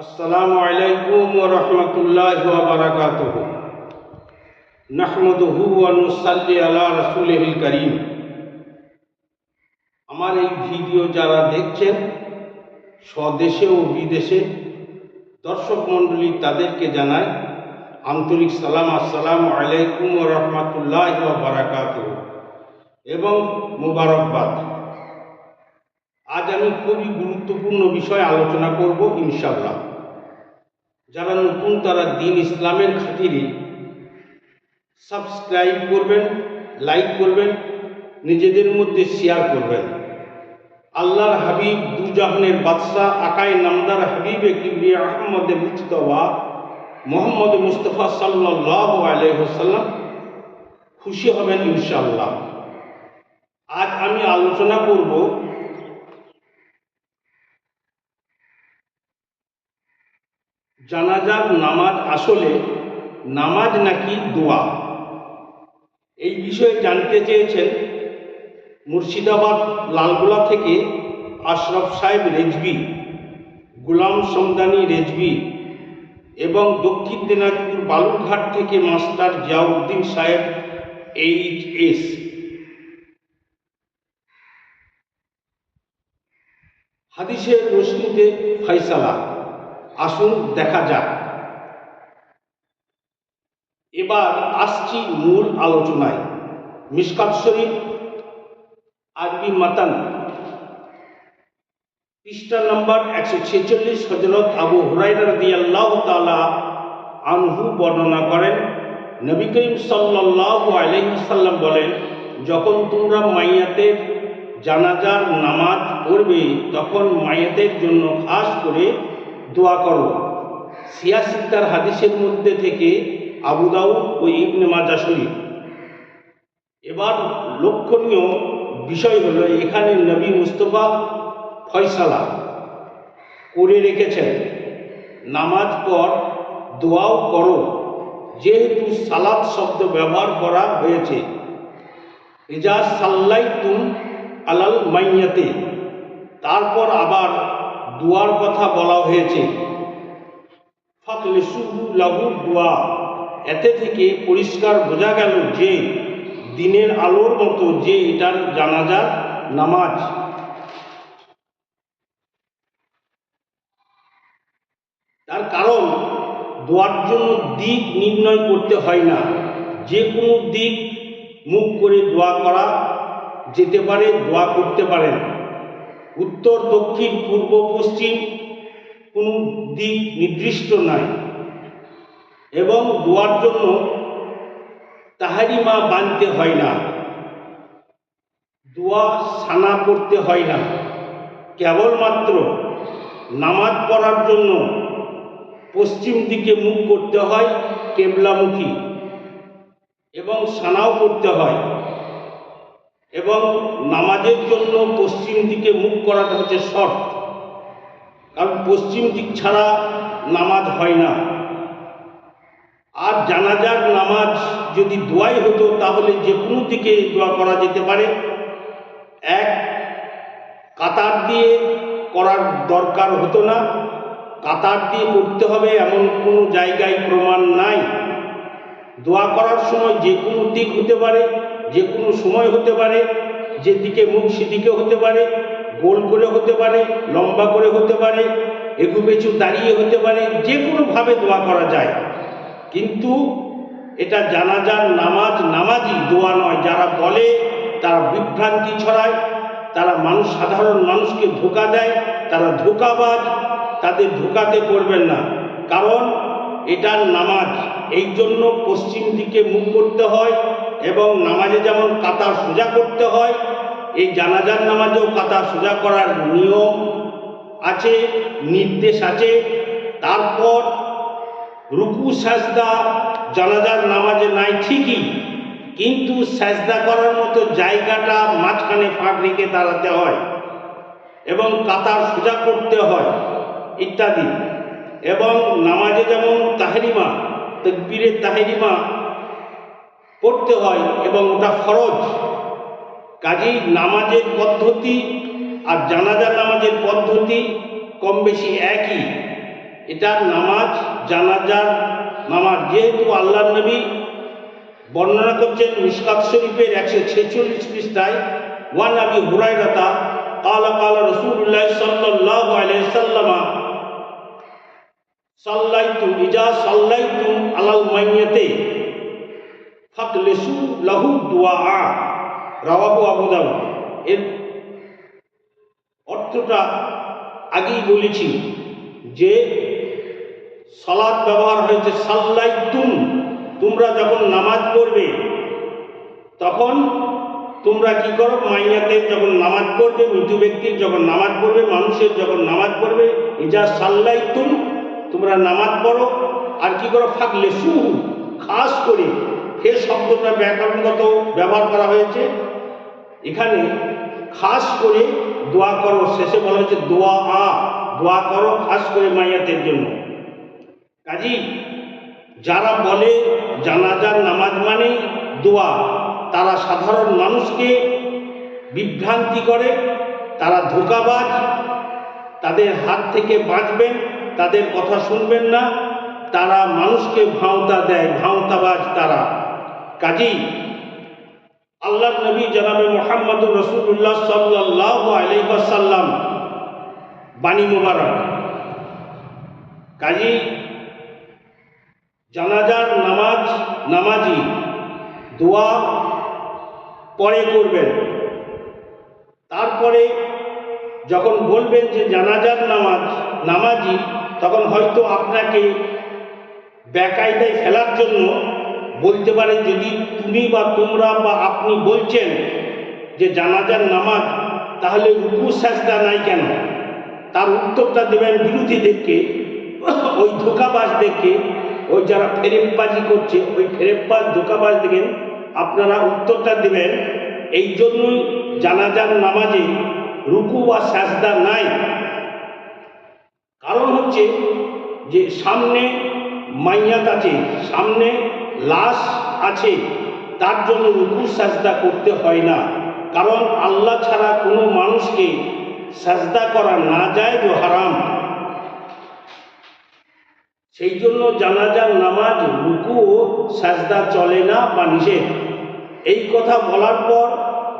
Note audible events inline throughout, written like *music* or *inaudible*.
السلام عليكم ورحمة الله وبركاته نحمده ونصلي على رسوله الكريم আমার এই ভিডিও যারা দেখছেন স্বদেশে ও বিদেশে দর্শক মণ্ডলী তাদেরকে জানাই আন্তরিক সালাম আসসালামু আলাইকুম ও রহমতুল্লাহ বারাকাত এবং মুবারকবাদ আজ আমি খুবই গুরুত্বপূর্ণ বিষয় আলোচনা করব ইনশাল্লাহ যারা নতুন তারা দিন ইসলামের খাতিরে। সাবস্ক্রাইব করবেন, লাইক করবেন, নিজেদের মধ্যে শেয়ার করবেন। আল্লাহর হাবিব দুজাহানের বাদশাহ আকাই নামদার হাবিবে কিবরিয়া আহমদ মুস্তফা মোহাম্মদ মুস্তফা সাল্লাহ আলহ্লাম খুশি হবেন ইনশাল্লাহ আজ আমি আলোচনা করব জানাজার নামাজ আসলে নামাজ নাকি দোয়া? এই বিষয়ে জানতে চেয়েছেন মুর্শিদাবাদ লালগোলা থেকে আশরফ সাহেব রেজবি গুলাম সমদানি রেজবি এবং দক্ষিণ দিনাজপুর বালুরঘাট থেকে মাস্টার জিয়াউদ্দিন সাহেব এইচ এস। হাদিসের রশ্মিতে ফয়সালা আসুন, দেখা যাক। এবার আসছি মূল আলোচনায়। মিসকাত শরীফ, আরবি মাতান। পৃষ্ঠা নম্বর একশো ছেচল্লিশ হজরত আবু হুরাইরা রাদিয়াল্লাহ তালা আনহু বর্ণনা করেন, নবী করিম সাল্লাল্লাহু আলাইহি সাল্লাম বলেন, যখন তোমরা মাইয়াতের জানাজার নামাজ পড়বে, তখন মাইয়াতের জন্য খাস করে দোয়া করো। সিয়াসিদ্দার হাদিসের মধ্যে থেকে আবু দাউদ ও ইবনে মাজা শরীফ। এবার লক্ষণীয় বিষয় হলো, এখানে নবী মুস্তফা ফয়সালা করে রেখেছেন, নামাজ পর দোয়াও করো। যেহেতু সালাদ শব্দ ব্যবহার করা হয়েছে। ইজা সাল্লাই তুম আলাল মাইয়াতে, তারপর আবার দুয়ার কথা বলা হয়েছে। ফাকলেসুহু দোয়া। এতে থেকে পরিষ্কার বোঝা গেল যে, দিনের আলোর মতো যে এটার জানাজার নামাজ। তার কারণ, দোয়ার জন্য দিক নির্ণয় করতে হয় না। যে কোনো দিক মুখ করে দোয়া করা, যেতে পারে দোয়া করতে পারেন। উত্তর, দক্ষিণ, পূর্ব, পশ্চিম কোনো দিক নির্দিষ্ট নাই। এবং দোয়ার জন্য তাহারিমা বানতে হয় না। দোয়া সানা করতে হয় না। কেবলমাত্র নামাজ পড়ার জন্য পশ্চিম দিকে মুখ করতে হয় কেবলামুখী এবং সানাও করতে হয়। এবং নামাজের জন্য পশ্চিম দিকে মুখ করাটা হচ্ছে শর্ত। কারণ পশ্চিম দিক ছাড়া নামাজ হয় না। আর জানাজার নামাজ যদি দোয়াই হতো, তাহলে যে কোনো দিকে দোয়া করা যেতে পারে। এক, কাতার দিয়ে করার দরকার হতো না। কাতার দিয়ে করতে হবে এমন কোনো জায়গায় প্রমাণ নাই। দোয়া করার সময় যে কোনো দিক হতে পারে, যে কোনো সময় হতে পারে যেদিকে মুখ সেদিকে হতে পারে, গোল করে হতে পারে, লম্বা করে হতে পারে, এগু পেছু দাঁড়িয়ে হতে পারে, যে কোনোভাবে দোয়া করা যায়। কিন্তু এটা জানাজার নামাজ নামাজই দোয়া নয়। যারা বলে, তারা বিভ্রান্তি ছড়ায়, তারা মানুষ, সাধারণ মানুষকে ধোকা দেয়, তারা ধোকাবাজ, তাদের ধোকাতে করবেন না। কারণ এটা নামাজ, এই জন্য পশ্চিম দিকে মুখ করতে হয় এবং নামাজে যেমন কাতার সোজা করতে হয়, এই জানাজার নামাজেও কাতার সোজা করার নিয়ম আছে, নির্দেশ আছে। তারপর রুকু, সাজদা, জানাজার নামাজে নাই ঠিকই, কিন্তু সাজদা করার মতো জায়গাটা মাঝখানে ফাঁক রেখে দাঁড়াতে হয় এবং কাতার সোজা করতে হয়, ইত্যাদি। এবং নামাজে যেমন তাহেরিমা তকবীরের তাহেরিমা পড়তে হয় এবং ওটা ফরজ কাজেই নামাজের পদ্ধতি আর জানাজা নামাজের পদ্ধতি কম বেশি একই এটা নামাজ জানাজার নামাজ যেহেতু আল্লাহ নবী বর্ণনা করছেন মিসকাত শরীফের একশো ছেচল্লিশ পৃষ্ঠায় ওয়ান আবি হুরাইরাতা قال قال رسول الله صلى الله عليه وسلم সাল্লাইতু ইজা সাল্লাইতু আলাল মাইয়াতে। ফাকলেসু লাহু দুয়া। রাওয়াহু আবু দাউদ। এর অর্থটা আগেই বলেছি যে সালাদ ব্যবহার হয়েছে সাল্লাইতুম তোমরা যখন নামাজ পড়বে, তখন তোমরা কি করো? মাইয়াতে যখন নামাজ পড়বে মৃত্যু ব্যক্তির যখন নামাজ পড়বে, মানুষের যখন নামাজ পড়বে, ইজা সাল্লাইতুম তোমরা নামাজ পড়ো, আর কি করো? ফাঁকলে সু, খাস করে ফের শব্দটা ব্যাকরণগত ব্যবহার করা হয়েছে। এখানে খাস করে দোয়া করো, শেষে বলা হয়েছে দোয়া আ, দোয়া করো, খাস করে মাইয়াতের জন্য। কাজী, যারা বলে জানাজার নামাজ মানে দোয়া, তারা সাধারণ মানুষকে বিভ্রান্তি করে, তারা ধোকাবাজ, তাদের হাত থেকে বাঁচবেন তাদের কথা শুনবেন না, তারা মানুষকে ভাওতা দেয়, ভাওতাবাজ তারা। কাজী আল্লাহ নবী জনাবে মোহাম্মদুর রসুল্লাহ সাল্লাহ আলাইসাল্লাম বাণী মুবারক। কাজী জানাজার নামাজ, নামাজি দোয়া পরে করবেন। তারপরে যখন বলবেন যে জানাজার নামাজ, নামাজি, তখন হয়তো আপনাকে বেকায়দায় ফেলার জন্য বলতে পারে যদি তুমি বা তোমরা বা আপনি বলছেন যে জানাজার নামাজ, তাহলে রুকু সাজদা নাই কেন? তার উত্তরটা দেবেন বিরোধীদেরকে, ওই ধোকাবাজদেরকে। ওই যারা ফেরেববাজি করছে, ওই ফেরেববাজ ধোকাবাজ দেখেন, আপনারা উত্তরটা দেবেন এই জন্যই জানাজার নামাজে রুকু বা সাজদা নাই। কারণ হচ্ছে যে সামনে মাইয়াত আছে, সামনে লাশ আছে, তার জন্য রুকু সাজদা করতে হয় না। কারণ আল্লাহ ছাড়া কোনো মানুষকে সাজদা করা না যায় যে হারাম। সেই জন্য জানাজার নামাজ, রুকু ও সাজদা চলে না বা নিষেধ। এই কথা বলার পর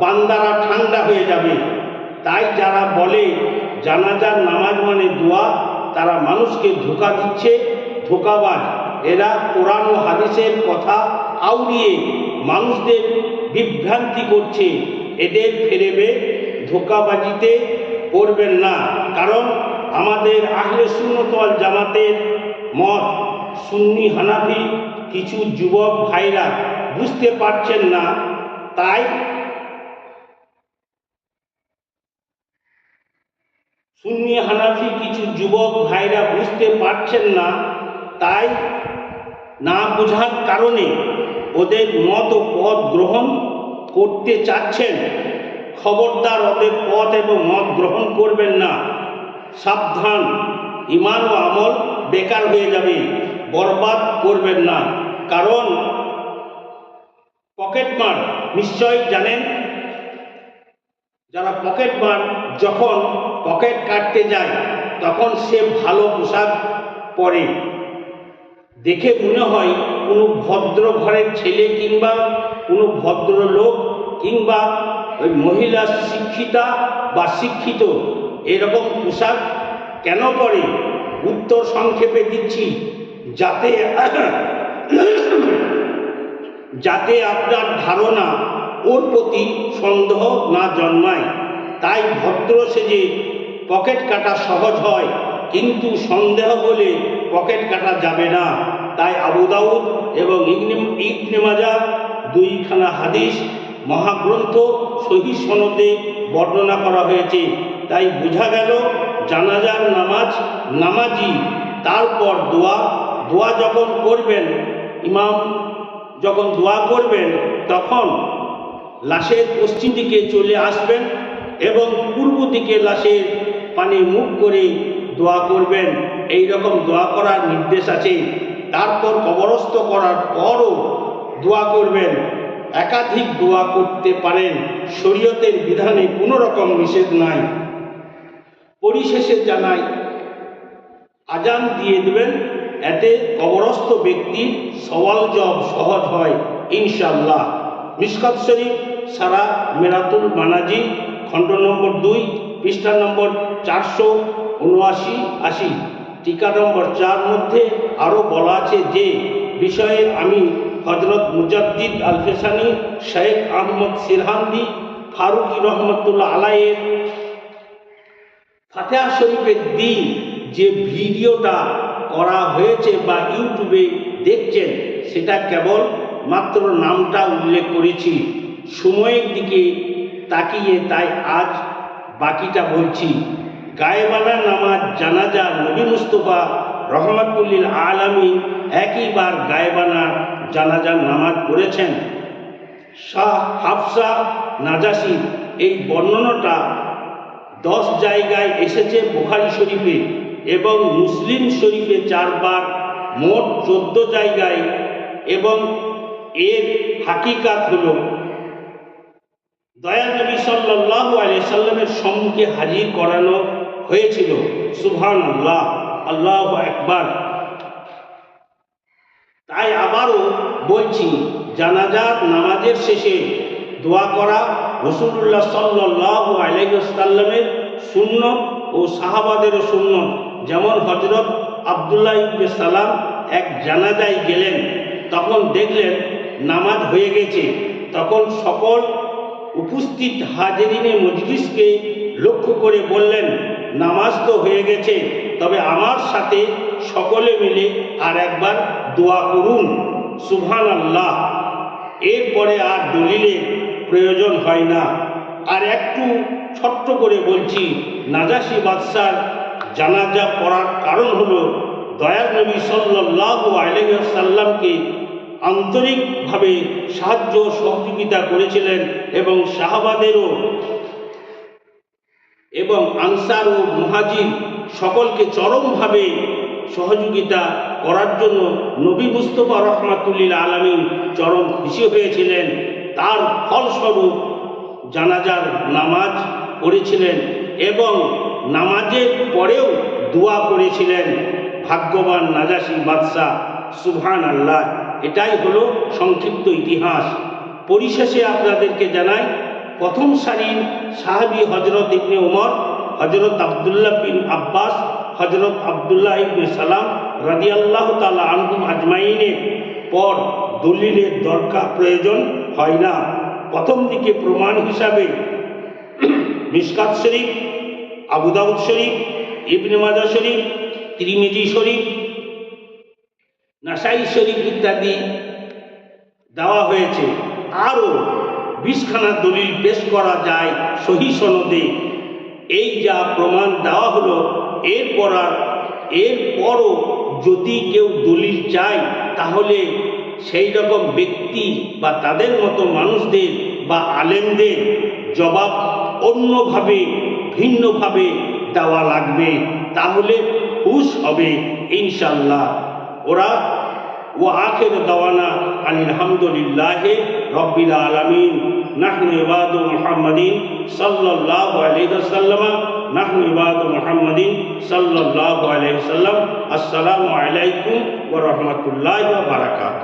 বান্দারা ঠান্ডা হয়ে যাবে। তাই যারা বলে জানাজার নামাজ মানে দোয়া, তারা মানুষকে ধোকা দিচ্ছে, ধোকাবাজ। এরা কোরআন ও হাদিসের কথা আউড়িয়ে মানুষদের বিভ্রান্তি করছে। এদের ফেরেবে ধোকাবাজিতে করবেন না। কারণ আমাদের আহলে সুন্নতওয়াল জামাতের মত, সুন্নি হানাফি কিছু যুবক ভাইরা বুঝতে পারছেন না। তাই সুন্নি হানাফি কিছু যুবক ভাইরা বুঝতে পারছেন না, তাই না বোঝার কারণে ওদের মত ও পথ গ্রহণ করতে চাচ্ছেন। খবরদার ওদের পথ এবং মত গ্রহণ করবেন না। সাবধান ইমান ও আমল বেকার হয়ে যাবে, বরবাদ করবেন না। কারণ পকেট মার নিশ্চয় জানেন যারা পকেট মার যখন পকেট কাটতে যায়, তখন সে ভালো পোশাক পরে। দেখে মনে হয় কোনো ভদ্র ঘরের ছেলে কিংবা কোনো ভদ্র লোক কিংবা ওই মহিলা শিক্ষিতা বা শিক্ষিত এরকম পোশাক কেন পরে? উত্তর সংক্ষেপে দিচ্ছি, যাতে *coughs* যাতে আপনার ধারণা ওর প্রতি সন্দেহ না জন্মায়। তাই ভদ্র সেজে পকেট কাটা সহজ হয়, কিন্তু সন্দেহ বলে পকেট কাটা যাবে না। তাই আবু দাউদ এবং ইবনে ইবনে মাজা দুইখানা হাদিস, মহাগ্রন্থ সহি সনদে বর্ণনা করা হয়েছে। তাই বোঝা গেল, জানাজার নামাজ নামাজি, তারপর দোয়া দোয়া যখন করবেন, ইমাম যখন দোয়া করবেন, তখন লাশের পশ্চিম দিকে চলে আসবেন এবং পূর্ব দিকে লাশের পানে মুখ করে দোয়া করবেন। এই রকম দোয়া করার নির্দেশ আছে। তারপর কবরস্থ করার পরও দোয়া করবেন। একাধিক দোয়া করতে পারেন। শরীয়তের বিধানে কোনো রকম নিষেধ নাই। পরিশেষে জানাই, আজান দিয়ে দেবেন। এতে কবরস্থ ব্যক্তির সওয়াল জব সহজ হয় ইনশাল্লাহ মিসকাত শরীফ, সারা মেরাতুল মানাজি খণ্ড নম্বর দুই, পৃষ্ঠা নম্বর চারশো উনআশি, আশি। টিকা নম্বর চার মধ্যে আরও বলা আছে যে, বিষয়ে আমি হজরত মুজাদ্দিদ আল ফেসানি শেখ আহমদ সিরহান্দি, ফারুকি রহমতুল্লাহ আলাইয়ের ফাতেহা শরীফের দিন যে ভিডিওটা করা হয়েছে বা ইউটিউবে দেখছেন, সেটা কেবল মাত্র নামটা উল্লেখ করেছি। সময়ের দিকে তাকিয়ে তাই আজ বাকিটা বলছি। গায়েবানা নামাজ, জানাজা, নবী মুস্তফা রহমাতুল্লিল আলমী একইবার গায়েবানা জানাজার নামাজ পড়েছেন। শাহ হাফসা নাজাসির এই বর্ণনাটা দশ জায়গায় এসেছে বুখারি শরীফে এবং মুসলিম শরীফে চারবার, মোট চোদ্দ জায়গায় এবং এর হাকিকাত হল, দয়াল নবী সাল্লাহ আলি সাল্লামের সম্মুখে হাজির করানো হয়েছিল। সুবহান আল্লাহ আল্লাহ একবার তাই আবারও বলছি, জানাজাত নামাজের শেষে দোয়া করা রসুল্লাহ সাল্লাহ আলহ্লামের শূন্য ও সাহাবাদেরও শূন্য যেমন হজরত আবদুল্লাহ সালাম এক জানাজায় গেলেন, তখন দেখলেন নামাজ হয়ে গেছে। তখন সকল উপস্থিত হাজেরিনে মজলিসকে লক্ষ্য করে বললেন, নামাজ তো হয়ে গেছে, তবে আমার সাথে সকলে মিলে আর একবার দোয়া করুন। সুবহান আল্লাহ এরপরে আর দলিলের প্রয়োজন হয় না। আর একটু ছোট্ট করে বলছি, নাজাসি বাদশার জানাজা পড়ার কারণ হলো, দয়াল নবী সাল্লাল্লাহু আলাইহি সাল্লামকে আন্তরিকভাবে সাহায্য সহযোগিতা করেছিলেন এবং শাহবাদেরও এবং আনসার ও মুহাজির সকলকে চরমভাবে সহযোগিতা করার জন্য নবী মুস্তফা রহমাতুল্লিল আলমিন চরম খুশি হয়েছিলেন। তার ফলস্বরূপ জানাজার নামাজ পড়েছিলেন এবং নামাজের পরেও দোয়া করেছিলেন। ভাগ্যবান নাজাসি বাদশাহ সুবহান আল্লাহ এটাই হলো সংক্ষিপ্ত ইতিহাস। পরিশেষে আপনাদেরকে জানাই, প্রথম সারির সাহাবি হজরত ইবনে উমর হজরত আবদুল্লাহ বিন আব্বাস হজরত আবদুল্লাহ ইবনে সালাম রাদিয়াল্লাহ তালা আনহুম আজমাইনের পর দলিলের দরকার প্রয়োজন হয় না। প্রথম দিকে প্রমাণ হিসাবে মিসকাত শরীফ, আবু দাউদ শরীফ, ইবনে মাজা শরীফ ত্রিমিজি শরীফ, নাসাই শরীফ ইত্যাদি দেওয়া হয়েছে। আরও বিশখানা দলিল পেশ করা যায় সহি সনদে। এই যা প্রমাণ দেওয়া হলো, এরপর আর, এরপরও যদি কেউ দলিল চায়, তাহলে সেই রকম ব্যক্তি বা তাদের মতো মানুষদের বা আলেমদের জবাব অন্যভাবে, ভিন্নভাবে দেওয়া লাগবে। তাহলে হুশ হবে ইনশাল্লাহ ওরা ও আখের দাওয়ানা আলহামদুলিল্লাহ হামদুলিল্লাহ রব্বিল আলমিন। নাহনু ইবাদ মোহাম্মদিন সাল্লাহ আলহ্লাম নাহনু ইবাদু মোহাম্মদিন সাল্লাহ আলহ্লাম আসসালামু আলাইকুম ও রহমতুল্লাহ ওয়া বারাকাতুহু।